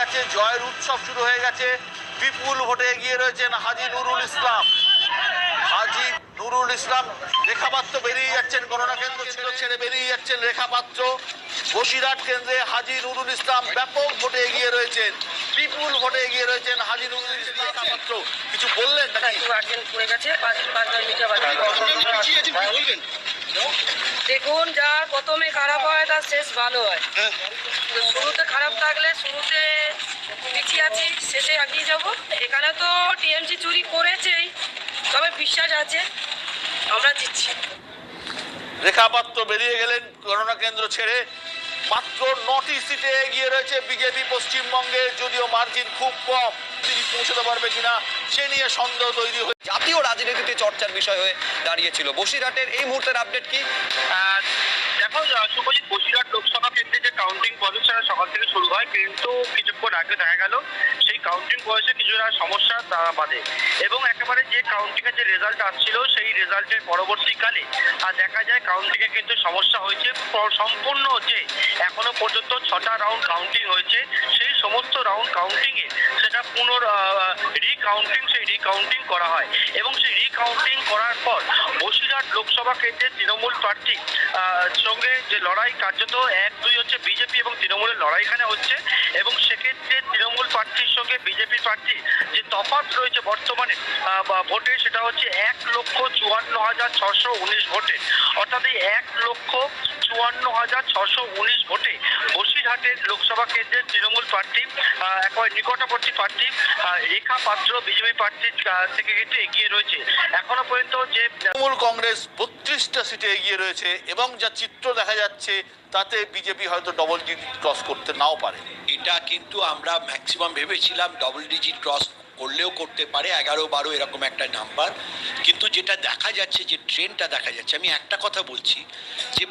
গেছে জয়ের উৎসব শুরু হয়ে গেছে। বিপুল ভোটে এগিয়ে রয়েছেন হাজি নুরুল ইসলাম। হাজি নুরুল ইসলাম রেখাপাত্র বেরিয়ে যাচ্ছেন গণনা কেন্দ্র ছিল ছেড়ে বেরিয়ে যাচ্ছেন রেখাপাত্র। বসিরহাট কেন্দ্রে হাজি নুরুল ইসলাম ব্যাপক ভোটে এগিয়ে রয়েছেন। বিপুল ভোটে এগিয়ে রয়েছেন হাজি নুরুল ইসলাম। রেখাপাত্র কিছু বললেন একটু আর্জেন্ট পড়ে গেছে পাঁচ পাঁচ দশ মিনিট বাকি দেখুন যা প্রথমে খারাপ হয় তার শেষ ভালো হয়। তো শুরুতে খারাপ থাকলে শুরুতে পিছিয়ে আছি শেষে এগিয়ে যাব। এখানে তো টিএমসি চুরি করেছেই তবে বিশ্বাস আছে আমরা জিতছি। রেখাপাত্র বেরিয়ে গেলেন গণনা কেন্দ্র ছেড়ে। মাত্র নটি সিটে এগিয়ে রয়েছে বিজেপি পশ্চিমবঙ্গে যদিও মার্জিন খুব কম। তিনি পৌঁছতে পারবে কিনা সে নিয়ে সন্দেহ তৈরি হয়ে জাতীয় রাজনীতিতে চর্চার বিষয় হয়ে দাঁড়িয়েছিল। বসিরহাটের এই মুহূর্তের আপডেট কি? দেখো আহ, বসিরহাট লোকসভা আগে দেখা গেল, সেই কাউন্টিং প্রসেসে কিছুটা সমস্যা তারা বাদে। এবং একেবারে যে কাউন্টিং এর যে রেজাল্ট আসছিল, সেই রেজাল্টের পরবর্তীকালে, আর দেখা যায় কাউন্টিং এ কিন্তু সমস্যা হয়েছে। সম্পূর্ণ যে এখনও পর্যন্ত ছটা রাউন্ড কাউন্টিং হয়েছে, সেই সমস্ত রাউন্ড কাউন্টিং এ সেটা পুনর রিকাউন্টিং সেই রিকাউন্টিং করা হয়। এবং সেই রিকাউন্টিং করার পর বসিরহাট লোকসভা কেন্দ্রের তৃণমূল প্রার্থী সঙ্গে যে লড়াই কার্যত এক দুই হচ্ছে বিজেপি এবং তৃণমূলের লড়াই এখানে হচ্ছে। এবং সঙ্গে বিজেপি প্রার্থী যে তফাৎ রয়েছে বর্তমানে ভোটে, সেটা হচ্ছে এক লক্ষ চুয়ান্ন হাজার ছশো উনিশ ভোটে। অর্থাৎ এই এক লক্ষ চুয়ান্ন হাজার ছশো উনিশ ভোটে বসিরহাটের লোকসভা কেন্দ্রের তৃণমূল প্রার্থী একেবারে নিকটবর্তী প্রার্থী রেখা পাত্র বিজেপি প্রার্থীর থেকে কিন্তু এগিয়ে রয়েছে। এখনও পর্যন্ত যে, তৃণমূল কংগ্রেস বত্রিশটা সিটে এগিয়ে রয়েছে এবং যা চিত্র দেখা যাচ্ছে, তাতে বিজেপি হয়তো ডবল ডিজিট ক্রস করতে নাও পারে। এটা কিন্তু আমরা ম্যাক্সিমাম ভেবেছিলাম ডবল ডিজিট ক্রস করলেও করতে পারে, এগারো বারো এরকম একটা নাম্বার কিন্তু যেটা দেখা যাচ্ছে, যে ট্রেনটা দেখা যাচ্ছে, আমি একটা কথা বলছি, যে